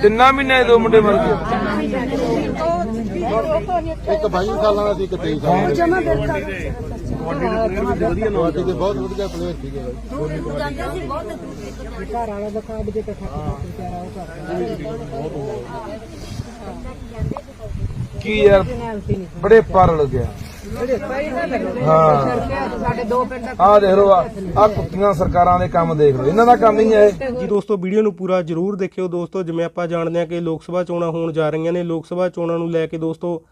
ਤਿੰਨ ਮਹੀਨਿਆਂ ਦੇ ਮੁੰਡੇ ਮਰ ਗਏ। ਇੱਕ 22 ਸਾਲਾਂ ਦਾ ਸੀ ਇੱਕ 23 ਸਾਲਾਂ ਦਾ ਜਮਾ ਬਿਰਕਾ ਵਧੀਆ ਨੌਜਵਾਨ ਤੇ ਬਹੁਤ ਵਧੀਆ ਪਲੇਅਰ ਸੀਗੇ। ਘਰ ਵਾਲਾ ਦਾ ਉਹ ਕੀ ਯਾਰ ਬੜੇ ਪਰ ਲੱਗਿਆ। ਹਾਂ। ਸਾਡੇ ਦੇਖ ਲਓ ਆ ਕੁੱਤੀਆਂ ਸਰਕਾਰਾਂ ਦੇ ਕੰਮ ਦੇਖ ਲਓ। ਇਹਨਾਂ ਦਾ ਕੰਮ ਹੀ ਹੈ ਜੀ ਦੋਸਤੋ, ਵੀਡੀਓ ਨੂੰ ਪੂਰਾ ਜਰੂਰ ਦੇਖਿਓ ਦੋਸਤੋ। ਜਿਵੇਂ ਆਪਾਂ ਜਾਣਦੇ ਹਾਂ ਕਿ ਲੋਕ ਸਭਾ ਚੋਣਾਂ ਹੋਣ ਜਾ ਰਹੀਆਂ ਨੇ, ਲੋਕ ਸਭਾ ਚੋਣਾਂ ਨੂੰ ਲੈ ਕੇ ਦੋਸਤੋ,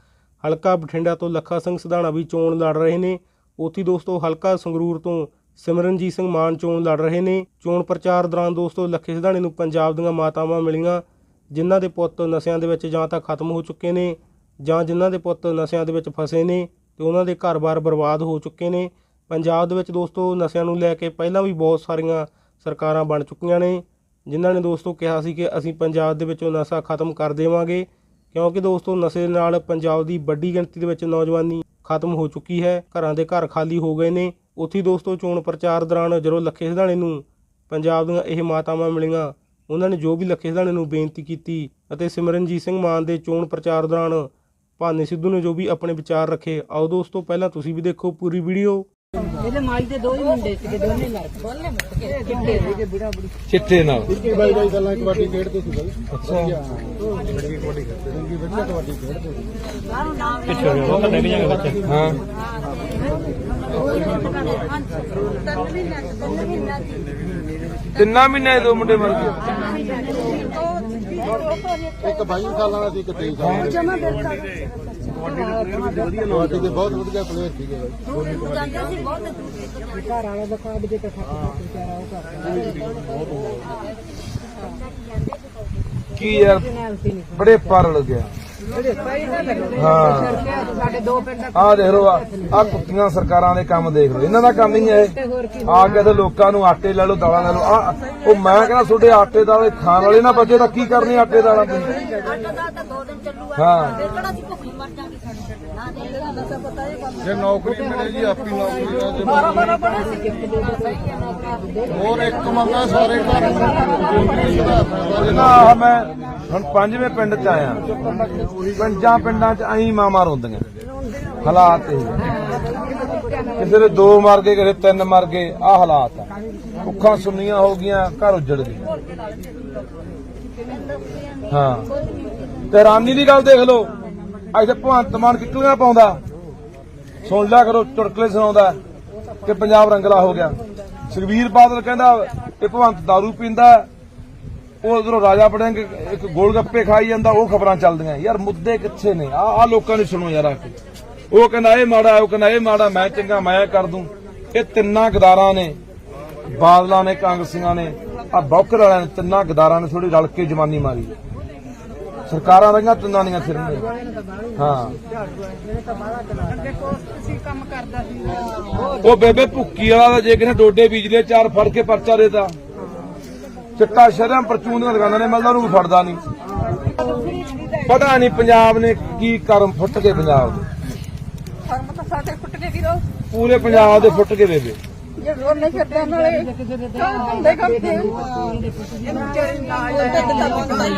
ਹਲਕਾ ਬਠਿੰਡਾ ਤੋਂ ਲੱਖਾ ਸਿੰਘ ਸਿਧਾਣਾ ਵੀ ਚੋਣ ਲੜ ਰਹੇ ਨੇ। ਉੱਥੇ ਦੋਸਤੋ, ਹਲਕਾ ਸੰਗਰੂਰ ਤੋਂ ਸਿਮਰਨਜੀਤ ਸਿੰਘ ਮਾਨ ਚੋਣ ਲੜ ਰਹੇ ਨੇ। ਚੋਣ ਪ੍ਰਚਾਰ ਦੌਰਾਨ ਦੋਸਤੋ, ਲੱਖੇ ਸਿਧਾਣੇ ਨੂੰ ਪੰਜਾਬ ਦੀਆਂ ਮਾਤਾਵਾਂ ਮਿਲੀਆਂ, ਜਿਨ੍ਹਾਂ ਦੇ ਪੁੱਤ ਨਸ਼ਿਆਂ ਦੇ ਵਿੱਚ ਜਾਂ ਤਾਂ ਖਤਮ ਹੋ ਚੁੱਕੇ ਨੇ ਜਾਂ ਜਿਨ੍ਹਾਂ ਦੇ ਪੁੱਤ ਨਸ਼ਿਆਂ ਦੇ ਵਿੱਚ ਫਸੇ ਨੇ। ਤੇ ਉਹਨਾਂ ਦੇ ਘਰ-ਬਾਰ ਬਰਬਾਦ ਹੋ ਚੁੱਕੇ ਨੇ। ਪੰਜਾਬ ਦੇ ਵਿੱਚ ਦੋਸਤੋ, ਨਸ਼ਿਆਂ ਨੂੰ ਲੈ ਕੇ ਪਹਿਲਾਂ ਵੀ ਬਹੁਤ ਸਾਰੀਆਂ ਸਰਕਾਰਾਂ ਬਣ ਚੁੱਕੀਆਂ ਨੇ, ਜਿਨ੍ਹਾਂ ਨੇ ਦੋਸਤੋ ਕਿਹਾ ਸੀ ਕਿ ਅਸੀਂ ਪੰਜਾਬ ਦੇ ਵਿੱਚੋਂ ਨਸ਼ਾ ਖਤਮ ਕਰ ਦੇਵਾਂਗੇ, ਕਿਉਂਕਿ ਦੋਸਤੋ ਨਸ਼ੇ ਨਾਲ ਪੰਜਾਬ ਦੀ ਵੱਡੀ ਗਿਣਤੀ ਦੇ ਵਿੱਚ ਨੌਜਵਾਨੀ ਖਤਮ ਹੋ ਚੁੱਕੀ ਹੈ। ਘਰਾਂ ਦੇ ਘਰ ਖਾਲੀ ਹੋ ਗਏ ਨੇ। ਉੱਥੇ ਦੋਸਤੋ ਚੋਣ ਪ੍ਰਚਾਰ ਦੌਰਾਨ ਜਦੋਂ ਲੱਖੇ ਸਿਧਾਣੇ ਨੂੰ ਪੰਜਾਬ ਦੀਆਂ ਇਹ ਮਾਤਾਵਾਂ ਮਿਲੀਆਂ, ਉਹਨਾਂ ਨੇ ਜੋ ਵੀ ਲੱਖੇ ਸਿਧਾਣੇ ਨੂੰ ਬੇਨਤੀ ਕੀਤੀ ਅਤੇ ਸਿਮਰਨਜੀਤ ਸਿੰਘ ਮਾਨ ਦੇ ਚੋਣ ਪ੍ਰਚਾਰ ਦੌਰਾਨ ਭਾਨੇ ਸਿੱਧੂ ਨੇ ਜੋ ਵੀ ਆਪਣੇ ਵਿਚਾਰ ਰੱਖੇ ਆਓ ਦੋਸਤੋ ਪਹਿਲਾਂ ਤੁਸੀਂ ਵੀ ਦੇਖੋ ਪੂਰੀ ਵੀਡੀਓ। ਇਹਦੇ ਮਾਈ ਦੇ ਦੋ ਹੀ ਮੁੰਡੇ ਸੀਗੇ ਦੋਨੇ ਲੜ ਦੋਨੇ ਮੁੱਕ ਗਏ। ਕਿੱਡੇ ਸੀਗੇ ਬੁੜਾ ਬੁੜੀ। ਚਿੱਟੇ ਨਾਲ। ਇੱਕੀ ਬਾਈ ਬਾਈ ਸਾਲਾਂ ਕਬੱਡੀ ਖੇਡਦੇ ਸੀ ਬਾਈ। ਅੱਛਾ। ਵਧੀਆ। ਕਬੱਡੀ ਖੇਡਦੇ ਸੀ ਵਧੀਆ ਕਬੱਡੀ ਖੇਡਦੇ ਸੀ। ਹਾਂ ਤਿੰਨ ਮਹੀਨਿਆਂ ਚ ਤਿੰਨ ਮਹੀਨਿਆਂ ਚ ਤਿੰਨਾਂ ਮਹੀਨਿਆਂ ਦੇ ਦੋ ਮੁੰਡੇ ਮਰ ਗਏ। ਇੱਕ 22 ਸਾਲਾਂ ਦਾ ਸੀ ਇੱਕ 23 ਸਾਲਾਂ ਦਾ ਜਮਾ ਵਧੀਆ ਨੌਜਵਾਨ ਤੇ ਬਹੁਤ ਵਧੀਆ ਪਲੇਅਰ ਸੀਗੇ ਘਰ ਵਾਲਾ ਦਾ ਵਿਚਾਰਾ ਉਹ ਕਰਦਾ। ਕੀ ਯਾਰ ਬੜੇ ਪਰ ਲੱਗਿਆ ਹਾਂ। ਸਾਡੇ ਦੋ ਪਿੰਡ ਆਹ ਦੇਖ ਲਓ ਆ ਕੁੱਤੀਆਂ ਸਰਕਾਰਾਂ ਦੇ ਕੰਮ ਦੇਖ ਲਓ। ਇਹਨਾਂ ਦਾ ਕੰਮ ਹੀ ਹੈ ਇਹ। ਆ ਕੇ ਤੇ ਲੋਕਾਂ ਨੂੰ ਆਟੇ ਲੈ ਲਓ ਦਾਲਾਂ ਲੈ ਲਓ। ਆ ਉਹ ਮੈਂ ਕਹਿੰਦਾ ਤੁਹਾਡੇ ਆਟੇ ਦਾਲੇ ਖਾਣ ਵਾਲੇ ਨਾ ਬਚੇ ਤਾਂ ਕੀ ਕਰਨੀ ਆਟੇ ਦਾਲਾਂ ਤੁਸੀਂ? ਹਾਂ। ਜੇ ਨੌਕਰੀ ਮਿਲੇ ਜੀ ਆਪੀ ਨੌਕਰੀ ਦਾ ਦੇ ਹੋਰ ਇੱਕ ਮੰਗਾ ਸਾਰੇ ਘਰ ਨੂੰ ਜੇ ਨਾ ਮੈਂ ਹੁਣ ਪੰਜਵੇਂ ਪਿੰਡ ਚ ਆਇਆ। ਪੰਜਾਂ ਪਿੰਡਾਂ ਚ ਐਂ ਮਾਮਾ ਰੋਂਦੀਆਂ ਹਾਲਾਤ ਇਹ ਕਿਸੇ ਦੇ ਦੋ ਮਰ ਗਏ, ਕਿਸੇ ਤਿੰਨ ਮਰ ਗਏ ਆ ਹਾਲਾਤ ਆ। ਭੁੱਖਾਂ ਸੁੰਨੀਆਂ ਹੋ ਗਈਆਂ, ਘਰ ਉਜੜ ਗਏ। ਹਾਂ। ਤੇ ਰਾਨੀ ਦੀ ਗੱਲ ਦੇਖ ਲਓ। ਅੱਜ ਤੇ ਭਗਵੰਤ ਮਾਨ ਕਿੱਕਲੀਆਂ ਪਾਉਂਦਾ। ਸੁਣ ਲਿਆ ਕਰੋ, ਚੁਟਕਲੇ ਸੁਣਾਉਂਦਾ ਕਿ ਪੰਜਾਬ ਰੰਗਲਾ ਹੋ ਗਿਆ। ਸੁਖਬੀਰ ਬਾਦਲ ਕਹਿੰਦਾ ਕਿ ਭਗਵੰਤ ਦਾਰੂ ਪੀਂਦਾ। ਉਹ ਉਧਰੋਂ ਰਾਜਾ ਪੜਿੰਗ ਇੱਕ ਗੋਲ ਗੱਪੇ ਖਾਈ ਜਾਂਦਾ, ਉਹ ਖਬਰਾਂ ਚੱਲਦੀਆਂ। ਯਾਰ ਮੁੱਦੇ ਕਿੱਥੇ ਨੇ? ਆ ਆ ਲੋਕਾਂ ਨੇ ਸੁਣੋ ਯਾਰ ਆ ਕੇ। ਉਹ ਕਹਿੰਦਾ, ਇਹ ਮਾੜਾ, ਉਹ ਕਹਿੰਦਾ, ਇਹ ਮਾੜਾ, ਮੈਂ ਚੰਗਾ, ਮੈਂ ਕਰ ਦੂੰ। ਇਹ ਤਿੰਨਾਂ ਗਦਾਰਾਂ ਨੇ, ਬਾਦਲਾਂ ਨੇ, ਕਾਂਗਰਸੀਆਂ ਨੇ ਆ ਬੌਕਰ ਵਾਲਿਆਂ ਨੇ ਤਿੰਨਾਂ ਗਦਾਰਾਂ ਨੇ ਥੋੜੀ ਰਲ ਕੇ ਜਵਾਨੀ ਮਾਰੀ। ਸਰਕਾਰਾਂ ਰਹੀਆਂ, ਤਿੰਨਾਂ ਦੀਆਂ ਫਿਰਨੀਆਂ ਹਾਂ। ਉਹ ਬੇਬੇ ਭੁੱਕੀ ਵਾਲਾ ਜੇ ਕਿਨੇ ਡੋਡੇ ਬੀਜਲੇ ਚਾਰ ਫੜ ਕੇ ਪਰਚਾ ਦੇਤਾ ਚਿੱਟਾ ਸ਼ਰਮ ਪਰਚੂਨ ਦੀਆਂ ਦੁਕਾਨਾਂ ਨੇ ਮਿਲਦਾ ਉਹਨੂੰ ਫੜਦਾ ਨਹੀਂ। ਪਤਾ ਨਹੀਂ ਪੰਜਾਬ ਨੇ ਕੀ ਕਰਮ ਫੁੱਟ ਕੇ ਪੰਜਾਬ ਦੇ। ਕਰਮ ਤਾਂ ਸਾਡੇ ਫੁੱਟ ਕੇ ਵੀਰੋ। ਪੂਰੇ ਪੰਜਾਬ ਦੇ ਫੁੱਟ ਕੇ ਬੇਬੇ। ਜੇ ਰੋਣ ਨਹੀਂ ਛੱਡਣ ਵਾਲੇ ਕੰਮ ਹੁੰਦੇ ਕੰਮ ਤੇ ਇਹਨੂੰ ਵਿਚਾਰੇ ਨੂੰ ਕੇ ਤਾਂ ਮੰਗਦਾ ਹੀ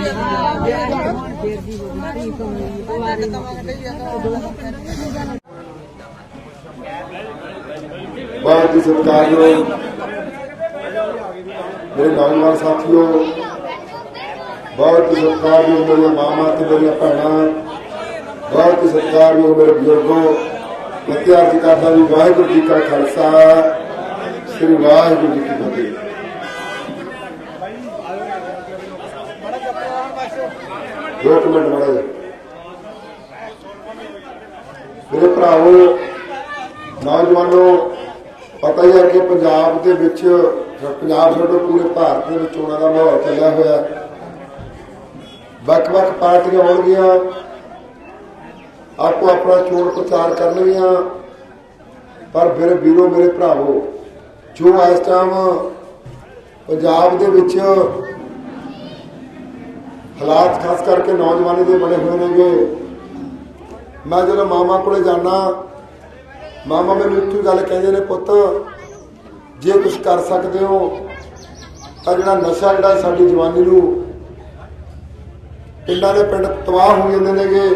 ਬਹੁਤ ਹੀ ਸਤਿਕਾਰਯੋਗ ਮੇਰੇ ਨੌਜਵਾਨ ਸਾਥੀਓ ਬਹੁਤ ਹੀ ਸਤਿਕਾਰਯੋਗ ਮੇਰੇ ਮਾਮਾ ਤੇ ਮੇਰੀਆਂ ਭੈਣਾਂ ਬਹੁਤ ਹੀ ਸਤਿਕਾਰਯੋਗ ਮੇਰੇ ਬਜ਼ੁਰਗੋ ਮਤਿਆਰ ਕਰਦਾ ਵੀ ਵਾਹਿਗੁਰੂ ਜੀ ਕਾ ਖਾਲਸਾ, ਸ੍ਰੀ ਵਾਹਿਗੁਰੂ ਜੀ ਕੀ ਫਤਿਹ। ਦੋ ਕੁ ਮਿੰਟ ਮੜੇ ਮੇਰੇ ਭਰਾਵੋ, ਨੌਜਵਾਨੋ ਪਤਾ ਹੀ ਹੈ ਕਿ ਪੰਜਾਬ ਦੇ ਵਿੱਚ, ਪੰਜਾਬ ਛੱਡੋ ਪੂਰੇ ਭਾਰਤ ਦੇ ਵਿੱਚ ਚੋਣਾਂ ਦਾ ਮਾਹੌਲ ਚੱਲਿਆ ਹੋਇਆ ਵੱਖ-ਵੱਖ ਪਾਰਟੀਆਂ ਹੋਣਗੀਆਂ। ਆਪੋ ਆਪਣਾ ਚੋਣ ਪ੍ਰਚਾਰ ਕਰਨਗੀਆਂ। ਪਰ ਮੇਰੇ ਵੀਰੋ, ਮੇਰੇ ਭਰਾਵੋ, ਜੋ ਇਸ ਟਾਈਮ ਪੰਜਾਬ ਦੇ ਵਿੱਚ ਹਾਲਾਤ ਖਾਸ ਕਰਕੇ ਨੌਜਵਾਨੀ ਦੇ ਬਣੇ ਹੋਏ ਨੇਗੇ, ਮੈਂ ਜਦੋਂ ਮਾਮਾ ਕੋਲੇ ਜਾਣਾ ਮਾਮਾ ਮੈਨੂੰ ਇੱਕੋ ਹੀ ਗੱਲ ਕਹਿੰਦੇ ਨੇ, ਪੁੱਤ, ਜੇ ਕੁਝ ਕਰ ਸਕਦੇ ਹੋ, ਤਾਂ ਜਿਹੜਾ ਨਸ਼ਾ ਜਿਹੜਾ ਸਾਡੀ ਜਵਾਨੀ ਨੂੰ, ਪਿੰਡਾਂ ਦੇ ਪਿੰਡ ਤਬਾਹ ਹੋ ਜਾਂਦੇ ਨੇਗੇ,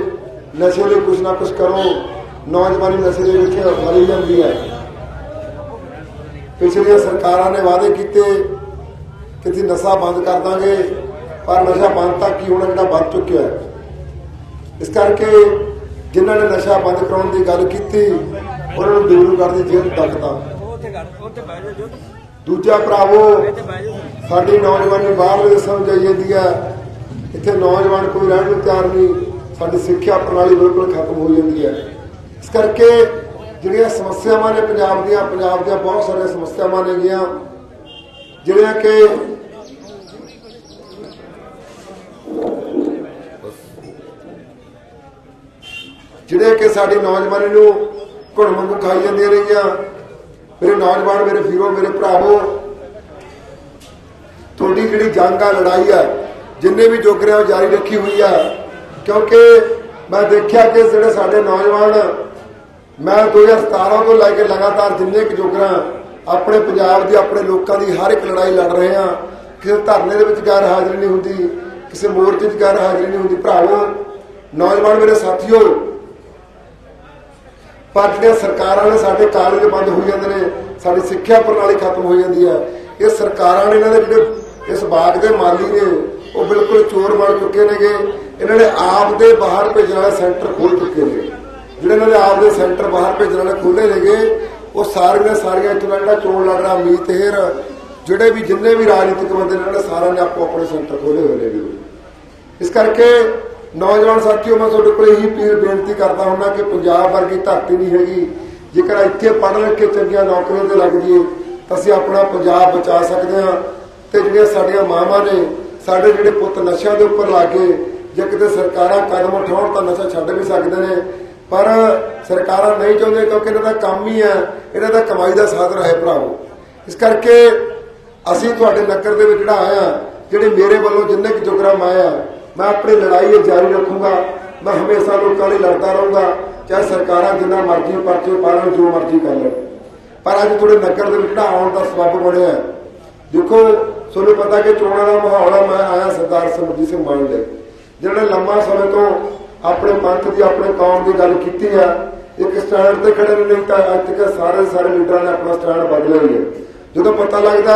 ਨਸ਼ੇ ਲਈ ਕੁਛ ਨਾ ਕੁਛ ਕਰੋ, ਨੌਜਵਾਨੀ ਨਸ਼ੇ ਦੇ ਵਿੱਚ ਮਰੀ ਜਾਂਦੀ ਹੈ। ਪਿਛਲੀਆਂ ਸਰਕਾਰਾਂ ਨੇ ਵਾਅਦੇ ਕੀਤੇ ਕਿ ਅਸੀਂ ਨਸ਼ਾ ਬੰਦ ਕਰ ਦਾਂਗੇ, ਪਰ ਨਸ਼ਾ ਬੰਦ ਤਾਂ ਕੀ ਹੋਣਾ, ਜਿਹੜਾ ਵੱਧ ਚੁੱਕਿਆ ਇਸ ਕਰਕੇ ਜਿਨ੍ਹਾਂ ਨੇ ਨਸ਼ਾ ਬੰਦ ਕਰਾਉਣ ਦੀ ਗੱਲ ਕੀਤੀ ਉਹਨਾਂ ਨੂੰ ਦੂਰ ਕਰਨ ਦੀ ਜੇਲ੍ਹ ਤੱਕਦਾ ਦੂਜਾ ਭਰਾਵੋ, ਸਾਡੀ ਨੌਜਵਾਨੀ ਬਾਹਰਲੇ ਦੇਸ਼ਾਂ ਨੂੰ ਜਾਈ ਜਾਂਦੀ ਹੈ। ਇੱਥੇ ਨੌਜਵਾਨ ਕੋਈ ਰਹਿਣ ਨੂੰ ਤਿਆਰ ਨਹੀਂ, ਸਾਡੀ ਸਿੱਖਿਆ ਪ੍ਰਣਾਲੀ ਬਿਲਕੁਲ ਖਤਮ ਹੋ ਜਾਂਦੀ ਹੈ। ਇਸ ਕਰਕੇ ਜਿਹੜੀਆਂ ਸਮੱਸਿਆਵਾਂ ਨੇ ਪੰਜਾਬ ਦੀਆਂ ਪੰਜਾਬ ਦੀਆਂ ਬਹੁਤ ਸਾਰੀਆਂ ਸਮੱਸਿਆਵਾਂ ਨੇਗੀਆਂ ਜਿਹੜੀਆਂ ਕਿ ਜਿਹੜੇ ਕਿ ਸਾਡੀ ਨੌਜਵਾਨੀ ਨੂੰ ਘੁਣ ਵਾਂਗੂ ਖਾਈ ਜਾਂਦੀਆਂ ਰਹੀਆਂ। ਮੇਰੇ ਨੌਜਵਾਨ, ਮੇਰੇ ਵੀਰੋ, ਮੇਰੇ ਭਰਾਵੋ, ਤੁਹਾਡੀ ਜਿਹੜੀ ਜੰਗ ਆ, ਲੜਾਈ ਆ, ਜਿੰਨੇ ਵੀ ਜੋਗਰੇ ਆ ਉਹ ਜਾਰੀ ਰੱਖੀ ਹੋਈ ਆ। ਕਿਉਂਕਿ ਮੈਂ ਦੇਖਿਆ ਕਿ ਜਿਹੜੇ ਸਾਡੇ ਨੌਜਵਾਨ, ਮੈਂ 2017 ਤੋਂ ਲੈ ਕੇ ਲਗਾਤਾਰ ਜਿੰਨੇ ਕੁ ਜੋਗਰਾ ਆਪਣੇ ਪੰਜਾਬ ਦੀ, ਆਪਣੇ ਲੋਕਾਂ ਦੀ ਹਰ ਇੱਕ ਲੜਾਈ ਲੜ ਰਹੇ ਆ। ਕਿਸੇ ਧਰਨੇ ਦੇ ਵਿੱਚ ਗੈਰ ਹਾਜ਼ਰੀ ਨਹੀਂ ਹੁੰਦੀ, ਕਿਸੇ ਮੋਰਚੇ 'ਚ ਗੈਰ ਹਾਜ਼ਰੀ ਨਹੀਂ ਹੁੰਦੀ। ਭਰਾਵੋ, ਨੌਜਵਾਨ ਮੇਰੇ ਸਾਥੀਓ ਪਰ ਜਿਹੜੀਆਂ ਸਰਕਾਰਾਂ ਨੇ ਸਾਡੇ ਕਾਲਜ ਬੰਦ ਹੋ ਜਾਂਦੇ ਨੇ, ਸਾਡੀ ਸਿੱਖਿਆ ਪ੍ਰਣਾਲੀ ਖਤਮ ਹੋ ਜਾਂਦੀ ਹੈ। ਇਹ ਸਰਕਾਰਾਂ ਨੇ ਇਹਨਾਂ ਦੇ ਜਿਹੜੇ ਇਸ ਬਾਗ ਦੇ ਮਾਲੀ ਨੇ, ਉਹ ਬਿਲਕੁਲ ਚੋਰ ਬਣ ਚੁੱਕੇ ਨੇਗੇ। ਇਹਨਾਂ ਨੇ ਆਪ ਦੇ ਬਾਹਰ ਭੇਜਣ ਵਾਲੇ ਸੈਂਟਰ ਖੋਲ ਚੁੱਕੇ ਨੇ। ਜਿਹੜੇ ਇਹਨਾਂ ਦੇ ਆਪ ਦੇ ਸੈਂਟਰ ਬਾਹਰ ਭੇਜਣ ਵਾਲੇ ਖੋਲੇ ਨੇਗੇ, ਉਹ ਸਾਰੀਆਂ ਸਾਰੀਆਂ ਇੱਥੋਂ ਦਾ ਜਿਹੜਾ ਚੋਣ ਲੜ ਰਿਹਾ ਮੀਤ ਹੇਰ। ਜਿਹੜੇ ਵੀ ਜਿੰਨੇ ਵੀ ਰਾਜਨੀਤਿਕ ਬੰਦੇ ਨੇ, ਇਹਨਾਂ ਨੇ ਸਾਰਿਆਂ ਨੇ ਆਪੋ ਆਪਣੇ ਸੈਂਟਰ ਖੋਲੇ ਹੋਏ ਨੇ ਇਸ ਕਰਕੇ ਨੌਜਵਾਨ ਸਾਥੀਓ, ਮੈਂ ਤੁਹਾਡੇ ਕੋਲ ਇਹੀ ਪੀਰ ਬੇਨਤੀ ਕਰਦਾ ਹੁੰਦਾ ਕਿ ਪੰਜਾਬ ਵਰਗੀ ਧਰਤੀ ਨਹੀਂ ਹੈਗੀ। ਜੇਕਰ ਇੱਥੇ ਪੜ੍ਹ ਲਿਖ ਕੇ ਚੰਗੀਆਂ ਨੌਕਰੀਆਂ ਤੇ ਲੱਗ ਜਾਈਏ, ਤਾਂ ਅਸੀਂ ਆਪਣਾ ਪੰਜਾਬ ਬਚਾ ਸਕਦੇ ਹਾਂ। ਤੇ ਜਿਹੜੀਆਂ ਸਾਡੀਆਂ ਮਾਵਾਂ ਨੇ, ਸਾਡੇ ਜਿਹੜੇ ਪੁੱਤ ਨਸ਼ਿਆਂ ਦੇ ਉੱਪਰ ਲਾ ਕੇ ਜੇ ਕਿਤੇ ਸਰਕਾਰਾਂ ਕਦਮ ਉਠਾਉਣ ਤਾਂ ਨਸ਼ਾ ਛੱਡ ਵੀ ਸਕਦੇ ਨੇ। ਪਰ ਸਰਕਾਰਾਂ ਨਹੀਂ ਚਾਹੁੰਦੇ ਕਿਉਂਕਿ ਇਹਨਾਂ ਦਾ ਕੰਮ ਹੀ ਹੈ, ਇਹਨਾਂ ਦਾ ਕਮਾਈ ਦਾ ਸਾਧਨ ਹੈ ਭਰਾਵੋ। ਇਸ ਕਰਕੇ ਅਸੀਂ ਤੁਹਾਡੇ ਨਗਰ ਦੇ ਵਿੱਚ ਜਿਹੜਾ ਆਇਆ, ਜਿਹੜੇ ਮੇਰੇ ਵੱਲੋਂ ਜਿੰਨੇ ਕੁ ਜੋਗਰਾਮ ਆਇਆ ਮੈਂ ਆਪਣੀ ਲੜਾਈ ਇਹ ਜਾਰੀ ਰੱਖੂੰਗਾ। ਮੈਂ ਹਮੇਸ਼ਾ ਲੋਕਾਂ ਲਈ ਲੜਦਾ ਰਹੂੰਗਾ, ਚਾਹੇ ਸਰਕਾਰਾਂ ਜਿੰਨਾ ਮਰਜ਼ੀ ਪਰਚੇ ਪਾਲਣ ਜੋ ਮਰਜ਼ੀ ਕਰ ਲੈਣ। ਪਰ ਅੱਜ ਤੁਹਾਡੇ ਨਗਰ ਦੇ ਵਿੱਚ ਆਉਣ ਦਾ ਸਬਬ ਬਣਿਆ ਦੇਖੋ, ਤੁਹਾਨੂੰ ਪਤਾ ਕਿ ਚੋਣਾਂ ਦਾ ਮਾਹੌਲ ਆ ਮੈਂ ਆਇਆ ਸਰਦਾਰ ਸਿਮਰਜੀਤ ਸਿੰਘ ਮਾਨ ਦੇ। ਜਿਹੜੇ ਲੰਮਾ ਸਮੇਂ ਤੋਂ ਆਪਣੇ ਪੰਥ ਦੀ, ਆਪਣੇ ਕੌਮ ਦੀ ਗੱਲ ਕੀਤੀ ਆ ਇੱਕ ਸਟੈਂਡ ਤੇ ਖੜੇ ਨੇ, ਨਹੀਂ ਤਾਂ ਅੱਜ ਤੱਕ ਸਾਰੇ ਸਾਰੇ ਲੀਡਰਾਂ ਨੇ ਆਪਣਾ ਸਟੈਂਡ ਬਦਲਿਆ ਹੀ ਜਦੋਂ ਪਤਾ ਲੱਗਦਾ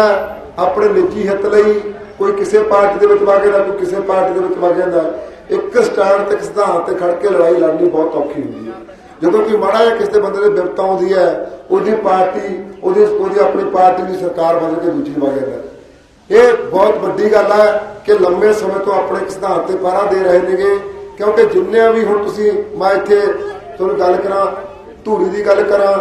ਆਪਣੇ ਨਿੱਜੀ ਹਿੱਤ ਲਈ ਕੋਈ ਕਿਸੇ ਪਾਰਟੀ ਦੇ ਵਿੱਚ ਵਗ ਜਾਂਦਾ, ਕੋਈ ਕਿਸੇ ਪਾਰਟੀ ਦੇ ਵਿੱਚ ਵਗ ਜਾਂਦਾ, ਇੱਕ ਸਟੈਂਡ ਤੇ ਸਿਧਾਂਤ ਤੇ ਖੜ ਕੇ ਲੜਾਈ ਲੜਨੀ ਬਹੁਤ ਔਖੀ ਹੁੰਦੀ ਹੈ। ਜਦੋਂ ਕੋਈ ਮਾੜਾ ਜਿਹਾ ਕਿਸੇ ਬੰਦੇ ਦੇ ਬਿਪਤਾ ਆਉਂਦੀ ਹੈ, ਉਹਦੀ ਪਾਰਟੀ, ਉਹਦੀ ਉਹਦੀ ਆਪਣੀ ਪਾਰਟੀ ਦੀ ਸਰਕਾਰ ਬਦਲ ਕੇ ਦੂਜੀ ਵਗ ਜਾਂਦਾ। ਇਹ ਬਹੁਤ ਵੱਡੀ ਗੱਲ ਹੈ ਕਿ ਲੰਮੇ ਸਮੇਂ ਤੋਂ ਆਪਣੇ ਸਿਧਾਂਤ ਤੇ ਪਹਿਰਾ ਦੇ ਰਹੇ ਨੇਗੇ, ਕਿਉਂਕਿ ਜਿੰਨੇ ਵੀ ਹੁਣ ਤੁਸੀਂ, ਮੈਂ ਇੱਥੇ ਤੁਹਾਨੂੰ ਗੱਲ ਕਰਾਂ, ਧੂੜੀ ਦੀ ਗੱਲ ਕਰਾਂ,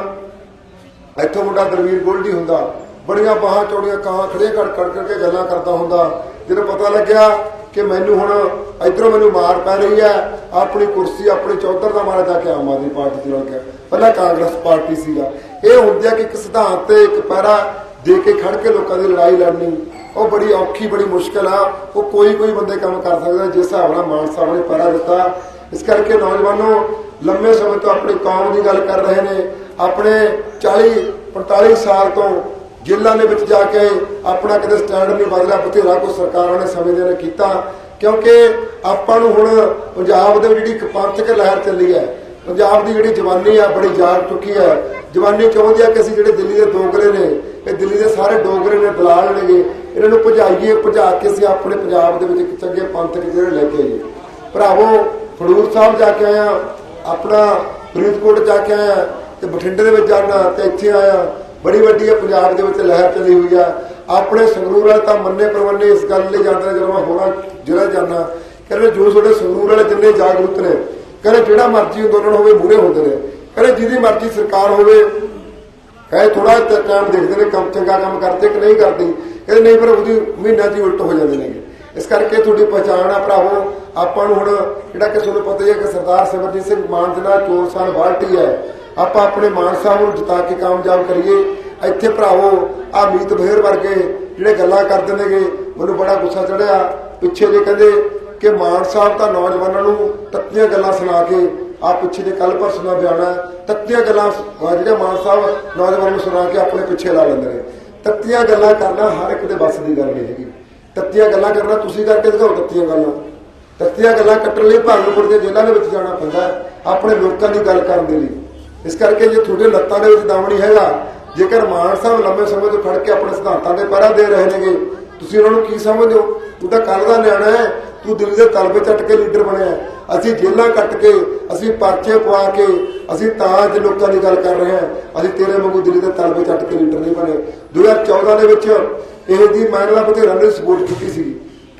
ਇੱਥੋਂ ਮੁੰਡਾ ਦਰਵੀਰ ਗੋਲਡੀ ਹੁੰਦਾ ਬੜੀਆਂ ਬਾਹਾਂ ਚੌੜੀਆਂ ਕਾਂ ਖੜੇ ਕਰ ਕਰ ਕਰਕੇ ਗੱਲਾਂ ਕਰਦਾ ਹੁੰਦਾ। ਜਦੋਂ ਪਤਾ ਲੱਗਿਆ ਕਿ ਮੈਨੂੰ ਹੁਣ ਇਧਰੋਂ ਮੈਨੂੰ ਮਾਰ ਪੈ ਰਹੀ ਹੈ, ਆਪਣੀ ਕੁਰਸੀ, ਆਪਣੀ ਚੌਧਰ ਦਾ ਮਾਰਾ ਜਾ ਕੇ ਆਮ ਆਦਮੀ ਪਾਰਟੀ ਚ ਲੱਗ ਗਿਆ। ਪਹਿਲਾਂ ਕਾਂਗਰਸ ਪਾਰਟੀ ਸੀਗਾ। ਇਹ ਹੁੰਦੀ ਕਿ ਇੱਕ ਸਿਧਾਂਤ ਤੇ ਇੱਕ ਪੈਰਾ ਦੇ ਕੇ ਖੜ ਕੇ ਲੋਕਾਂ ਦੀ ਲੜਾਈ ਲੜਨੀ। ਉਹ ਬੜੀ ਔਖੀ, ਬੜੀ ਮੁਸ਼ਕਲ ਆ। ਉਹ ਕੋਈ ਕੋਈ ਬੰਦੇ ਕੰਮ ਕਰ ਸਕਦਾ, ਜਿਸ ਹਿਸਾਬ ਨਾਲ ਮਾਨ ਸਾਹਿਬ ਨੇ ਪੈਰਾ ਦਿੱਤਾ। ਇਸ ਕਰਕੇ ਨੌਜਵਾਨੋ, ਲੰਮੇ ਸਮੇਂ ਤੋਂ ਆਪਣੀ ਕੌਮ ਦੀ ਗੱਲ ਕਰ ਰਹੇ ਨੇ। ਆਪਣੇ 40 45 ਸਾਲ ਤੋਂ ਜੇਲ੍ਹਾਂ ਦੇ ਵਿੱਚ ਜਾ ਕੇ ਆਪਣਾ ਕਿਤੇ ਸਟੈਂਡ ਨਹੀਂ ਬਦਲਿਆ, ਬਥੇਰਾ ਕੋ ਸਰਕਾਰਾਂ ਨੇ ਸਮੇਂ ਦੇ ਨਾਲ ਕੀਤਾ। ਕਿਉਂਕਿ ਆਪਾਂ ਨੂੰ ਹੁਣ ਪੰਜਾਬ ਦੇ ਜਿਹੜੀ ਇੱਕ ਪੰਥਕ ਲਹਿਰ ਚੱਲੀ ਹੈ, ਪੰਜਾਬ ਦੀ ਜਿਹੜੀ ਜਵਾਨੀ ਆ, ਬੜੀ ਜਾਗ ਚੁੱਕੀ ਹੈ। ਜਵਾਨੀ ਚਾਹੁੰਦੀ ਆ ਕਿ ਅਸੀਂ ਜਿਹੜੇ ਦਿੱਲੀ ਦੇ ਡੋਗਰੇ ਨੇ ਇਹ ਦਿੱਲੀ ਦੇ ਸਾਰੇ ਡੋਗਰੇ ਨੇ ਦਲਾਲ ਨੇਗੇ ਇਹਨਾਂ ਨੂੰ ਭਜਾਈਏ, ਭਜਾ ਕੇ ਅਸੀਂ ਆਪਣੇ ਪੰਜਾਬ ਦੇ ਵਿੱਚ ਇੱਕ ਚੰਗੇ ਪੰਥਕ ਜਿਹੜੇ ਲੈ ਕੇ ਆਈਏ। ਭਰਾਵੋ, ਫੜੂਰ ਸਾਹਿਬ ਜਾ ਕੇ ਆਇਆ, ਆਪਣਾ ਫਰੀਦਕੋਟ ਜਾ ਕੇ ਆਇਆ, ਤੇ ਬਠਿੰਡੇ ਦੇ ਵਿੱਚ ਜਾਣਾ, ਤੇ ਇੱਥੇ ਆਇਆ। ਬੜੀ ਵੱਡੀ ਹੈ ਪੰਜਾਬ ਦੇ ਵਿੱਚ ਲਹਿਰ ਚੱਲੀ ਹੋਈ ਆ। ਆਪਣੇ ਸੰਗਰੂਰ ਵਾਲੇ ਤਾਂ ਮੰਨੇ ਪਰਵੰਨੇ ਇਸ ਗੱਲ ਲਈ ਜਾਂਦੇ ਜਦੋਂ ਮੈਂ ਹੋਰਾਂ ਜ਼ਿਲ੍ਹਾ ਜਾਣਾ ਕਹਿੰਦੇ ਜੋ ਤੁਹਾਡੇ ਸੰਗਰੂਰ ਵਾਲੇ ਜਿੰਨੇ ਜਾਗਰੂਕ ਨੇ, ਕਹਿੰਦੇ ਜਿਹੜਾ ਮਰਜ਼ੀ ਅੰਦੋਲਨ ਹੋਵੇ ਮੂਰੇ ਹੁੰਦੇ ਨੇ, ਕਹਿੰਦੇ ਜਿਹਦੀ ਮਰਜ਼ੀ ਸਰਕਾਰ ਹੋਵੇ ਕਹੇ ਥੋੜਾ ਟਾਈਮ ਦੇਖਦੇ ਨੇ, ਕੰਮ ਚੰਗਾ ਕੰਮ ਕਰਦੇ ਕਿ ਨਹੀਂ ਕਰਦੀ, ਕਹਿੰਦੇ ਨਹੀਂ ਪਰ ਉਹਦੀ ਮਹੀਨਾ ਦੀ ਉਲਟ ਹੋ ਜਾਂਦੇ ਨੇ ਇਸ ਕਰਕੇ ਤੁਹਾਡੀ ਪਛਾਣ ਆ ਭਰਾਵੋ, ਆਪਾਂ ਨੂੰ ਹੁਣ ਜਿਹੜਾ ਕਿ ਤੁਹਾਨੂੰ ਪਤਾ ਹੀ ਹੈ ਕਿ ਸਰਦਾਰ ਸਿਮਰਜੀਤ ਸਿੰਘ ਮਾਨ ਜਿਹੜਾ ਚੋਰ ਸਾਲ ਬਾਲਟੀ ਹੈ ਆਪਾਂ ਆਪਣੇ ਮਾਨ ਸਾਹਿਬ ਨੂੰ ਜਿਤਾ ਕੇ ਕਾਮਯਾਬ ਕਰੀਏ। ਇੱਥੇ ਭਰਾਵੋ, ਆ ਮੀਤ ਬਹਿਰ ਵਰਗੇ ਜਿਹੜੇ ਗੱਲਾਂ ਕਰਦੇ ਨੇਗੇ, ਮੈਨੂੰ ਬੜਾ ਗੁੱਸਾ ਚੜਿਆ। ਪਿੱਛੇ ਜੇ ਕਹਿੰਦੇ ਕਿ ਮਾਨ ਸਾਹਿਬ ਤਾਂ ਨੌਜਵਾਨਾਂ ਨੂੰ ਤੱਤੀਆਂ ਗੱਲਾਂ ਸੁਣਾ ਕੇ ਆ ਪਿੱਛੇ ਜੇ ਕੱਲ ਪਰਸੋਂ ਦਾ ਬਿਆਨ ਹੈ ਤੱਤੀਆਂ ਗੱਲਾਂ ਸ- ਜਿਹੜੇ ਮਾਨ ਸਾਹਿਬ ਨੌਜਵਾਨਾਂ ਨੂੰ ਸੁਣਾ ਕੇ ਆਪਣੇ ਪਿੱਛੇ ਲਾ ਲੈਂਦੇ ਨੇ। ਤੱਤੀਆਂ ਗੱਲਾਂ ਕਰਨਾ ਹਰ ਇੱਕ ਦੇ ਵੱਸ ਦੀ ਗੱਲ ਨਹੀਂ ਹੈਗੀ। ਤੱਤੀਆਂ ਗੱਲਾਂ ਕਰਨਾ ਤੁਸੀਂ ਕਰਕੇ ਦਿਖਾਓ ਤੱਤੀਆਂ ਗੱਲਾਂ। ਤੱਤੀਆਂ ਗੱਲਾਂ ਕੱਟਣ ਲਈ ਭਾਗਲਪੁਰ ਦੇ ਜੇਲ੍ਹਾਂ ਦੇ ਵਿੱਚ ਜਾਣਾ ਪੈਂਦਾ ਆਪਣੇ ਲੋਕਾਂ ਦੀ ਗੱਲ ਕਰਨ ਦੇ ਲਈ। ਇਸ ਕਰਕੇ ਜੇ ਤੁਹਾਡੇ ਲੱਤਾਂ ਦੇ ਵਿੱਚ ਦਮ ਨਹੀਂ ਹੈਗਾ, ਜੇਕਰ ਮਾਨ ਸਾਹਿਬ ਲੰਬੇ ਸਮੇਂ ਤੋਂ ਖੜ ਕੇ ਆਪਣੇ ਸਿਧਾਂਤਾਂ ਦੇ ਪਹਿਰਾ ਦੇ ਰਹੇ ਨੇਗੇ, ਤੁਸੀਂ ਉਹਨਾਂ ਨੂੰ ਕੀ ਸਮਝਦੇ ਹੋ? ਤੂੰ ਤਾਂ ਕੱਲ ਦਾ ਨਿਆਣਾ ਹੈ, ਤੂੰ ਦਿੱਲੀ ਦੇ ਤਲਬੇ ਚੱਟ ਕੇ ਲੀਡਰ ਬਣਿਆ ਅਸੀਂ ਜੇਲਾਂ ਕੱਟ ਕੇ, ਅਸੀਂ ਪਰਚੇ ਪਵਾ ਕੇ, ਅਸੀਂ ਤਾਂ ਅੱਜ ਲੋਕਾਂ ਦੀ ਗੱਲ ਕਰ ਰਹੇ ਹਾਂ। ਅਸੀਂ ਤੇਰੇ ਵਾਂਗੂ ਦਿੱਲੀ ਦੇ ਤਲਬੇ ਚੱਟ ਕੇ ਲੀਡਰ ਨਹੀਂ ਬਣੇ। 2014 ਦੇ ਵਿੱਚ ਇਹ ਦੀ ਮੈਂ ਨਾਲ ਬਥੇਰਾ ਨੇ ਸਪੋਰਟ ਕੀਤੀ ਸੀ,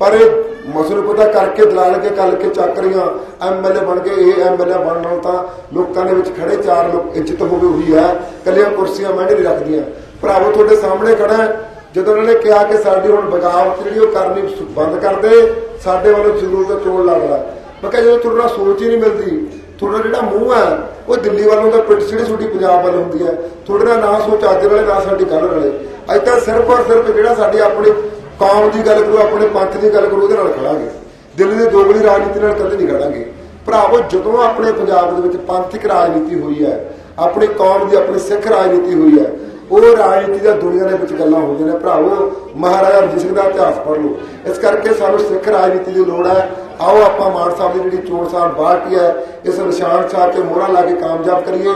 ਪਰ ਇਹ ਮਸਲ ਕਰਕੇ ਦਲਾਲ ਕੇ ਕੱਲ ਕੇ ਚੱਕਰੀਆਂ ਐਮਐਲਏ ਬਣ ਕੇ ਇਹ ਐਮਐਲਏ ਬਣਨ ਤਾਂ ਲੋਕਾਂ ਦੇ ਵਿੱਚ ਖੜੇ ਚਾਰ ਲੋਕ ਇੱਜ਼ਤ ਹੋਵੇ ਹੋਈ ਹੈ ਕੱਲੀਆਂ ਕੁਰਸੀਆਂ ਮਾਇਨੇ ਨਹੀਂ ਰੱਖਦੀਆਂ। ਭਰਾਵੋ, ਤੁਹਾਡੇ ਸਾਹਮਣੇ ਖੜਾ ਜਦੋਂ ਉਹਨਾਂ ਨੇ ਕਿਹਾ ਕਿ ਸਾਡੀ ਹੁਣ ਬਗਾਵਤ ਜਿਹੜੀ ਉਹ ਕਰਨੀ ਬੰਦ ਕਰ ਦੇ, ਸਾਡੇ ਵੱਲੋਂ ਜ਼ਰੂਰ ਤਾਂ ਚੋਣ ਲੱਗਦਾ ਮੈਂ ਕਿਹਾ ਜਦੋਂ ਤੁਹਾਡਾ ਸੋਚ ਹੀ ਨਹੀਂ ਮਿਲਦੀ, ਤੁਹਾਡਾ ਜਿਹੜਾ ਮੂੰਹ ਹੈ, ਉਹ ਦਿੱਲੀ ਵੱਲੋਂ ਦਾ ਪਿੱਠ ਜਿਹੜੀ ਤੁਹਾਡੀ ਪੰਜਾਬ ਵੱਲ ਹੁੰਦੀ ਹੈ। ਤੁਹਾਡੇ ਨਾਲ ਨਾ ਸੋਚ, ਅੱਜ ਵਾਲੇ ਨਾ ਸਾਡੀ ਕੱਲ੍ਹ ਵਾਲੇ ਅੱਜ ਤਾਂ ਸਿਰਫ ਔਰ ਸਿਰਫ ਜਿਹੜਾ ਸਾਡੀ ਆਪਣੀ ਕੌਮ ਦੀ ਗੱਲ ਕਰੋ, ਆਪਣੇ ਪੰਥ ਦੀ ਗੱਲ ਕਰੋ, ਉਹਦੇ ਨਾਲ ਖੜਾਂਗੇ। ਦਿੱਲੀ ਦੀ ਦੋਗਲੀ ਰਾਜਨੀਤੀ ਨਾਲ ਕਦੇ ਨਹੀਂ ਖੜਾਂਗੇ। ਭਰਾਵੋ, ਜਦੋਂ ਆਪਣੇ ਪੰਜਾਬ ਦੇ ਵਿੱਚ ਪੰਥਕ ਰਾਜਨੀਤੀ ਹੋਈ ਹੈ, ਆਪਣੀ ਕੌਮ ਦੀ ਆਪਣੀ ਸਿੱਖ ਰਾਜਨੀਤੀ ਹੋਈ ਹੈ, ਉਹ ਰਾਜਨੀਤੀ ਦਾ ਦੁਨੀਆ ਦੇ ਵਿੱਚ ਗੱਲਾਂ ਹੁੰਦੀਆਂ ਨੇ। ਭਰਾਵੋ, ਮਹਾਰਾਜਾ ਰਣਜੀਤ ਸਿੰਘ ਦਾ ਇਤਿਹਾਸ ਪੜ੍ਹ ਲਓ। ਇਸ ਕਰਕੇ ਸਾਨੂੰ ਸਿੱਖ ਰਾਜਨੀਤੀ ਦੀ ਲੋੜ ਹੈ। ਆਓ ਆਪਾਂ ਮਾਨ ਸਾਹਿਬ ਦੀ ਜਿਹੜੀ ਚੋਣ ਸਾਹਿਬ ਬਾਟੀ ਹੈ ਇਸ ਨਿਸ਼ਾਨ ਸਾਹਿਬ ਤੇ ਮੋਹਰਾਂ ਲਾ ਕੇ ਕਾਮਯਾਬ ਕਰੀਏ।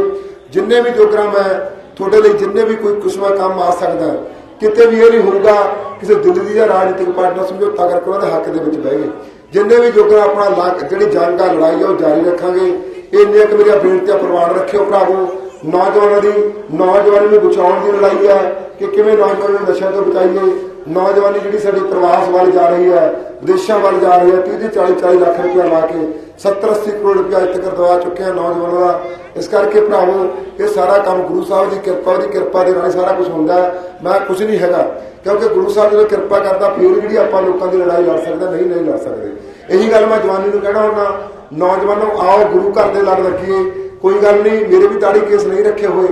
ਜਿੰਨੇ ਵੀ ਪ੍ਰੋਗਰਾਮ ਹੈ, ਤੁਹਾਡੇ ਲਈ ਜਿੰਨੇ ਵੀ ਕੋਈ ਕੁਸ਼ਵਾ ਕੰਮ ਆ ਸਕਦਾ, ਕਿਤੇ ਵੀ ਇਹ ਨਹੀਂ ਹੋਊਗਾ ਕਿਸੇ ਦਿੱਲੀ ਦੀ ਜਾਂ ਰਾਜਨੀਤਿਕ ਪਾਰਟੀ ਨਾਲ ਸਮਝੌਤਾ ਕਰਕੇ ਉਹਨਾਂ ਦੇ ਹੱਕ ਦੇ ਵਿੱਚ ਬਹਿ ਗਏ। ਜਿੰਨੇ ਵੀ ਜੋਗਰਾ ਆਪਣਾ ਲੱਗ- ਜਿਹੜੀ ਜੰਗ ਆ ਲੜਾਈ ਆ ਉਹ ਜਾਰੀ ਰੱਖਾਂਗੇ। ਇੰਨੀਆਂ ਕੁ ਮੇਰੀਆਂ ਬੇਨਤੀਆਂ ਪ੍ਰਵਾਨ ਰੱਖਿਓ ਭਰਾਵੋ। ਨੌਜਵਾਨਾਂ ਦੀ ਨੌਜਵਾਨੀ ਨੂੰ ਬਚਾਉਣ ਦੀ ਲੜਾਈ ਹੈ ਕਿ ਕਿਵੇਂ ਨੌਜਵਾਨਾਂ ਨੂੰ ਨਸ਼ਿਆਂ ਤੋਂ ਬਚਾਈਏ। ਨੌਜਵਾਨੀ ਜਿਹੜੀ ਸਾਡੀ ਪ੍ਰਵਾਸ ਵੱਲ ਜਾ ਰਹੀ ਹੈ ਵਿਦੇਸ਼ਾਂ ਵੱਲ ਜਾ ਰਹੀ ਹੈ 30 40 40 ਲੱਖ ਰੁਪਇਆ ਲਾ ਕੇ 70 80 ਕਰੋੜ ਰੁਪਇਆ ਅੱਜ ਤੱਕ ਦਵਾ ਚੁੱਕੇ ਆ ਨੌਜਵਾਨਾਂ ਦਾ। ਇਸ ਕਰਕੇ ਭਰਾਵੋ, ਇਹ ਸਾਰਾ ਕੰਮ ਗੁਰੂ ਸਾਹਿਬ ਦੀ ਕਿਰਪਾ ਦੀ ਕਿਰਪਾ ਦੇ ਨਾਲ ਸਾਰਾ ਕੁਝ ਹੁੰਦਾ ਹੈ। ਮੈਂ ਕੁਝ ਨਹੀਂ ਹੈਗਾ, ਕਿਉਂਕਿ ਗੁਰੂ ਸਾਹਿਬ ਜਦੋਂ ਕਿਰਪਾ ਕਰਦਾ, ਫਿਰ ਜਿਹੜੀ ਆਪਾਂ ਲੋਕਾਂ ਦੀ ਲੜਾਈ ਲੜ ਸਕਦਾ, ਨਹੀਂ ਨਹੀਂ ਲੜ ਸਕਦੇ। ਇਹੀ ਗੱਲ ਮੈਂ ਜਵਾਨੀ ਨੂੰ ਕਹਿਣਾ ਹੁੰਦਾ ਨੌਜਵਾਨੋ, ਆਓ, ਗੁਰੂ ਘਰ ਦੇ ਲੜ ਲੱਗੀਏ ਕੋਈ ਗੱਲ ਨਹੀਂ, ਮੇਰੇ ਵੀ ਦਾੜੀ ਕੇਸ ਨਹੀਂ ਰੱਖੇ ਹੋਏ।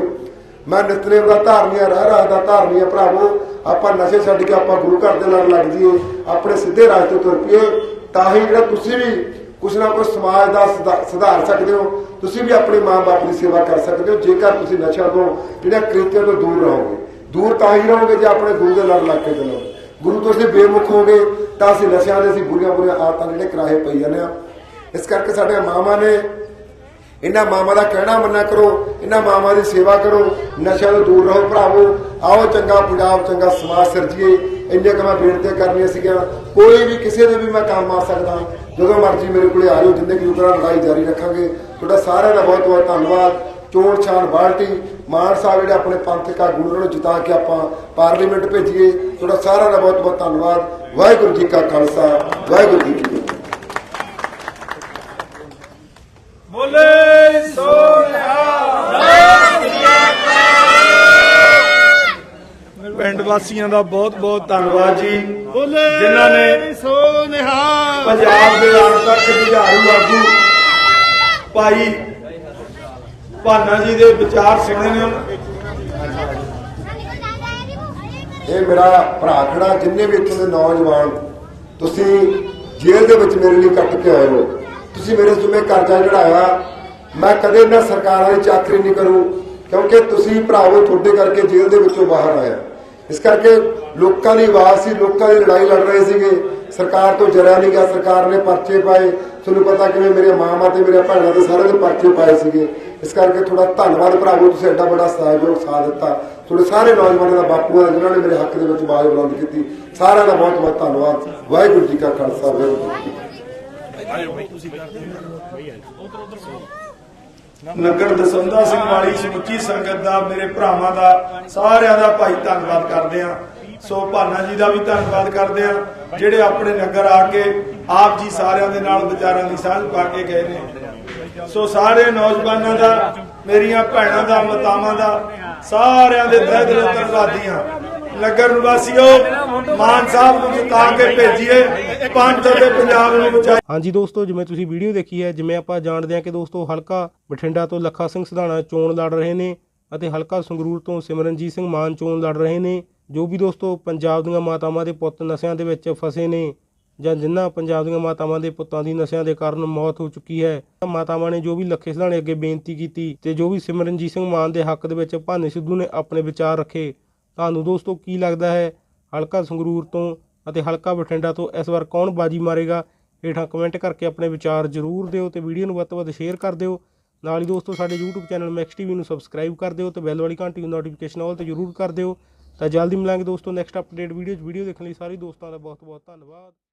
ਮੈਂ ਨਿਤਨੇਮ ਦਾ ਧਾਰਨੀਆ ਰਹਿ ਰਹਾ ਦਾ ਧਾਰਨੀਆ ਭਰਾਵੋ। ਆਪਾਂ ਨਸ਼ੇ ਛੱਡ ਕੇ ਆਪਾਂ ਗੁਰੂ ਘਰ ਦੇ ਲੜ ਲੱਗ ਜੀਏ ਆਪਣੇ ਸਿੱਧੇ ਰਾਹ ਤੋਂ ਤੁਰ ਪਈਏ। ਤਾਂ ਹੀ ਜਿਹੜਾ ਤੁਸੀਂ ਵੀ ਕੁਛ ਨਾ ਕੁਛ ਸਮਾਜ ਦਾ ਸੁਧਾ- ਸੁਧਾਰ ਸਕਦੇ ਹੋ। ਤੁਸੀਂ ਵੀ ਆਪਣੇ ਮਾਂ-ਬਾਪ ਦੀ ਸੇਵਾ ਕਰ ਸਕਦੇ ਹੋ। ਜੇਕਰ ਤੁਸੀਂ ਨਸ਼ਾ ਤੋਂ, ਜਿਹੜਾ ਕ੍ਰਿਤਿਆਂ ਤੋਂ ਦੂਰ ਰਹੋਗੇ। ਦੂਰ ਤਾਂ ਹੀ ਰਹੋਗੇ ਜੇ ਆਪਣੇ ਗੁਰੂ ਦੇ ਲੜ ਲੱਗ ਕੇ ਚੱਲੋਗੇ। ਗੁਰੂ ਤੋਂ ਅਸੀਂ ਬੇਮੁਖ ਹੋਗੇ, ਤਾਂ ਅਸੀਂ ਨਸ਼ਿਆਂ ਦੇ ਅਸੀਂ ਬੁਰੀਆਂ ਬੁਰੀਆਂ ਆਦਤਾਂ ਜਿਹੜੇ ਕਰਾਹੇ ਪਈ ਜਾਂਦੇ ਆ ਇਸ ਕਰਕੇ ਸਾਡੇ ਮਾਮਾ ਨੇ ਇਹਨਾਂ ਮਾਮਾ ਦਾ ਕਹਿਣਾ ਮੰਨਿਆ ਕਰੋ, ਇਹਨਾਂ ਮਾਮਾ ਦੀ ਸੇਵਾ ਕਰੋ, ਨਸ਼ਿਆਂ ਤੋਂ ਦੂਰ ਰਹੋ ਭਰਾਵੋ। ਆਓ ਚੰਗਾ ਪੰਜਾਬ, ਚੰਗਾ ਸਮਾਜ ਸਿਰਜੀਏ। ਇੰਨੇ ਕੁ ਮੈਂ ਬੇਨਤੀ ਕਰਨੀਆਂ ਸੀਗੀਆਂ। ਕੋਈ ਵੀ ਕਿਸੇ ਦੇ ਵੀ ਮੈਂ ਕੰਮ ਆ ਸਕਦਾ। ਜਦੋਂ ਮਰਜ਼ੀ ਮੇਰੇ ਕੋਲੇ ਆ ਜਾਓ, ਜਿੰਨੇ ਕਿ ਉਤਰਾ ਲੜਾਈ ਜਾਰੀ ਰੱਖਾਂਗੇ। ਤੁਹਾਡਾ ਸਾਰਿਆਂ ਦਾ ਬਹੁਤ ਬਹੁਤ ਧੰਨਵਾਦ। ਚੋਣ ਛਾਣ ਬਾਲਟੀ, ਮਾਨ ਸਾਹਿਬ ਜਿਹੜੇ ਆਪਣੇ ਪੰਥਕ ਆਗੂ ਉਹਨਾਂ ਨੂੰ ਜਿਤਾ ਕੇ ਆਪਾਂ ਪਾਰਲੀਮੈਂਟ ਭੇਜੀਏ, ਤੁਹਾਡਾ ਸਾਰਿਆਂ ਦਾ ਬਹੁਤ ਬਹੁਤ ਧੰਨਵਾਦ। ਵਾਹਿਗੁਰੂ ਜੀ ਕਾ ਖਾਲਸਾ, ਵਾਹਿਗੁਰੂ ਜੀ ਕੀ ਫਤਿਹ ਬੋਲੇ ਸੋ ਪਿੰਡ ਵਾਸੀਆਂ ਦਾ ਬਹੁਤ ਬਹੁਤ ਧੰਨਵਾਦ ਜੀ। ਜਿਨ੍ਹਾਂ ਨੇ ਸੋ ਨਿਹਾਲ। ਪੰਜਾਬ ਦੇ ਆਣ ਤੱਕ ਆਗੂ ਭਾਈ ਭਾਨਾ ਜੀ ਦੇ ਵਿਚਾਰ ਸੁਣੇ ਨੇ। ਇਹ ਮੇਰਾ ਭਰਾ ਖੜਾ ਜਿੰਨੇ ਵੀ ਇੱਥੋਂ ਦੇ ਨੌਜਵਾਨ ਤੁਸੀਂ ਜੇਲ੍ਹ ਦੇ ਵਿੱਚ ਮੇਰੇ ਲਈ ਕੱਟ ਕੇ ਆਏ ਹੋ। ਤੁਸੀਂ ਮੇਰੇ ਸੁਮੇ ਕਰਜ਼ਾ ਚੜਾਇਆ ਮੈਂ ਕਦੇ ਇਹਨਾਂ ਸਰਕਾਰਾਂ ਦੀ ਚਾਕਰੀ ਨਹੀਂ ਕਰੂੰ ਕਿਉਂਕਿ ਤੁਸੀਂ ਭਰਾਵੋ ਤੁਹਾਡੇ ਕਰਕੇ ਜੇਲ੍ਹ ਦੇ ਵਿੱਚੋਂ ਬਾਹਰ ਆਇਆ ਇਸ ਕਰਕੇ ਲੋਕਾਂ ਦੀ ਆਵਾਜ਼ ਸੀ, ਲੋਕਾਂ ਦੀ ਲੜਾਈ ਲੜ ਰਹੇ ਸੀਗੇ। ਸਰਕਾਰ ਤੋਂ ਜਰਿਆ ਨਹੀਂ ਗਿਆ, ਸਰਕਾਰ ਨੇ ਪਰਚੇ ਪਾਏ। ਤੁਹਾਨੂੰ ਪਤਾ ਕਿਵੇਂ ਮੇਰੇ ਮਾਮਾ ਤੇ ਮੇਰੇ ਭੈਣਾਂ ਦੇ ਸਾਰੇ ਦੇ ਪਰਚੇ ਪਾਏ ਸੀਗੇ। ਇਸ ਕਰਕੇ ਥੋੜਾ ਧੰਨਵਾਦ ਭਰਾਵੋ, ਤੁਸੀਂ ਐਡਾ ਵੱਡਾ ਸਹਿਯੋਗ ਸਾਥ ਦਿੱਤਾ। ਤੁਹਾਡੇ ਸਾਰੇ ਨੌਜਵਾਨਾਂ ਦਾ ਬਾਪੂ ਦਾ, ਜਿਨ੍ਹਾਂ ਨੇ ਮੇਰੇ ਹੱਕ ਦੇ ਵਿੱਚ ਆਵਾਜ਼ ਬੁਲੰਦ ਕੀਤੀ, ਸਾਰਿਆਂ ਦਾ ਬਹੁਤ ਬਹੁਤ ਧੰਨਵਾਦ। ਵਾਹਿਗੁਰੂ ਜੀ ਕਾ ਖਾਲਸਾ, ਵਾਹਿਗੁਰੂ ਜੀ ਕੀ ਫਤਿਹ। ਨਗਰ ਦਸੰਦਾ ਸਿੰਘ ਵਾਲੀ ਸਮੁੱਚੀ ਸੰਗਤ ਦਾ, ਮੇਰੇ ਭਰਾਵਾਂ ਦਾ, ਸਾਰਿਆਂ ਦਾ ਭਾਈ ਧੰਨਵਾਦ ਕਰਦੇ ਆ ਸੋ ਭਾਨਾ ਜੀ ਦਾ ਵੀ ਧੰਨਵਾਦ ਕਰਦੇ ਆ ਜਿਹੜੇ ਆਪਣੇ ਨਗਰ ਆ ਕੇ ਆਪ ਜੀ ਸਾਰਿਆਂ ਦੇ ਨਾਲ ਵਿਚਾਰਾਂ ਦੀ ਸਾਂਝ ਪਾ ਕੇ ਗਏ ਨੇ। ਸੋ ਸਾਰੇ ਨੌਜਵਾਨਾਂ ਦਾ, ਮੇਰੀਆਂ ਭੈਣਾਂ ਦਾ, ਮਤਾਵਾਂ ਦਾ, ਸਾਰਿਆਂ ਦੇ ਤਹਿ ਦਿਲੋਂ ਧੰਨਵਾਦੀ ਨਗਰ ਨਿਵਾਸੀਓ ਮਾਨ ਸਾਹਿਬ ਨੂੰ ਜਿਤਾ ਕੇ ਭੇਜੀਏ ਪੰਜ ਤੇ ਪੰਜਾਬ ਨੂੰ ਬਚਾਈਏ ਹਾਂਜੀ ਦੋਸਤੋ, ਜਿਵੇਂ ਤੁਸੀਂ ਵੀਡੀਓ ਦੇਖੀ ਹੈ, ਜਿਵੇਂ ਆਪਾਂ ਜਾਣਦੇ ਹਾਂ ਕਿ ਦੋਸਤੋ ਹਲਕਾ ਬਠਿੰਡਾ ਤੋਂ ਲੱਖਾ ਸਿੰਘ ਸਿਧਾਣਾ ਚੋਣ ਲੜ ਰਹੇ ਨੇ ਅਤੇ ਹਲਕਾ ਸੰਗਰੂਰ ਤੋਂ ਸਿਮਰਨਜੀਤ ਸਿੰਘ ਮਾਨ ਚੋਣ ਲੜ ਰਹੇ ਨੇ, ਜੋ ਵੀ ਦੋਸਤੋ ਪੰਜਾਬ ਦੀਆਂ ਮਾਤਾਵਾਂ ਦੇ ਪੁੱਤ ਨਸ਼ਿਆਂ ਦੇ ਵਿੱਚ ਫਸੇ ਨੇ ਜਾਂ ਜਿਨ੍ਹਾਂ ਪੰਜਾਬ ਦੀਆਂ ਮਾਤਾਵਾਂ ਦੇ ਪੁੱਤਾਂ ਦੀ ਨਸ਼ਿਆਂ ਦੇ ਕਾਰਨ ਮੌਤ ਹੋ ਚੁੱਕੀ ਹੈ ਮਾਤਾਵਾਂ ਨੇ ਜੋ ਵੀ ਲੱਖੇ ਸਿਧਾਣੇ ਅੱਗੇ ਬੇਨਤੀ ਕੀਤੀ ਤੇ ਜੋ ਵੀ ਸਿਮਰਨਜੀਤ ਸਿੰਘ ਮਾਨ ਦੇ ਹੱਕ ਦੇ ਵਿੱਚ ਭਾਨੇ ਸਿੱਧੂ ਨੇ ਆਪਣੇ ਵਿਚਾਰ ਰੱਖੇ, ਤੁਹਾਨੂੰ ਦੋਸਤੋ ਕੀ ਲੱਗਦਾ ਹੈ ਹਲਕਾ ਸੰਗਰੂਰ ਤੋਂ ਅਤੇ ਹਲਕਾ ਬਠਿੰਡਾ ਤੋਂ ਇਸ ਵਾਰ ਕੌਣ ਬਾਜੀ ਮਾਰੇਗਾ, ਹੇਠਾਂ ਕਮੈਂਟ ਕਰਕੇ ਆਪਣੇ ਵਿਚਾਰ ਜ਼ਰੂਰ ਦਿਓ ਤੇ ਵੀਡੀਓ ਨੂੰ ਵੱਧ ਤੋਂ ਵੱਧ ਸ਼ੇਅਰ ਕਰ ਦਿਓ। ਨਾਲ ਹੀ ਦੋਸਤੋ, ਸਾਡੇ YouTube ਚੈਨਲ ਮੈਕਸ ਟੀਵੀ ਨੂੰ ਸਬਸਕ੍ਰਾਈਬ ਕਰ ਦਿਓ ਤੇ ਬੈਲ ਵਾਲੀ ਘੰਟੀ ਨੂੰ ਨੋਟੀਫਿਕੇਸ਼ਨ ਆਲ ਤੇ ਜ਼ਰੂਰ ਕਰ ਦਿਓ। ਤਾਂ ਜਲਦੀ ਮਿਲਾਂਗੇ ਦੋਸਤੋ ਨੈਕਸਟ ਅਪਡੇਟ ਵੀਡੀਓ 'ਚ। ਵੀਡੀਓ ਦੇਖਣ ਲਈ ਸਾਰੇ ਦੋਸਤਾਂ ਦਾ ਬਹੁਤ ਬਹੁਤ ਧੰਨਵਾਦ।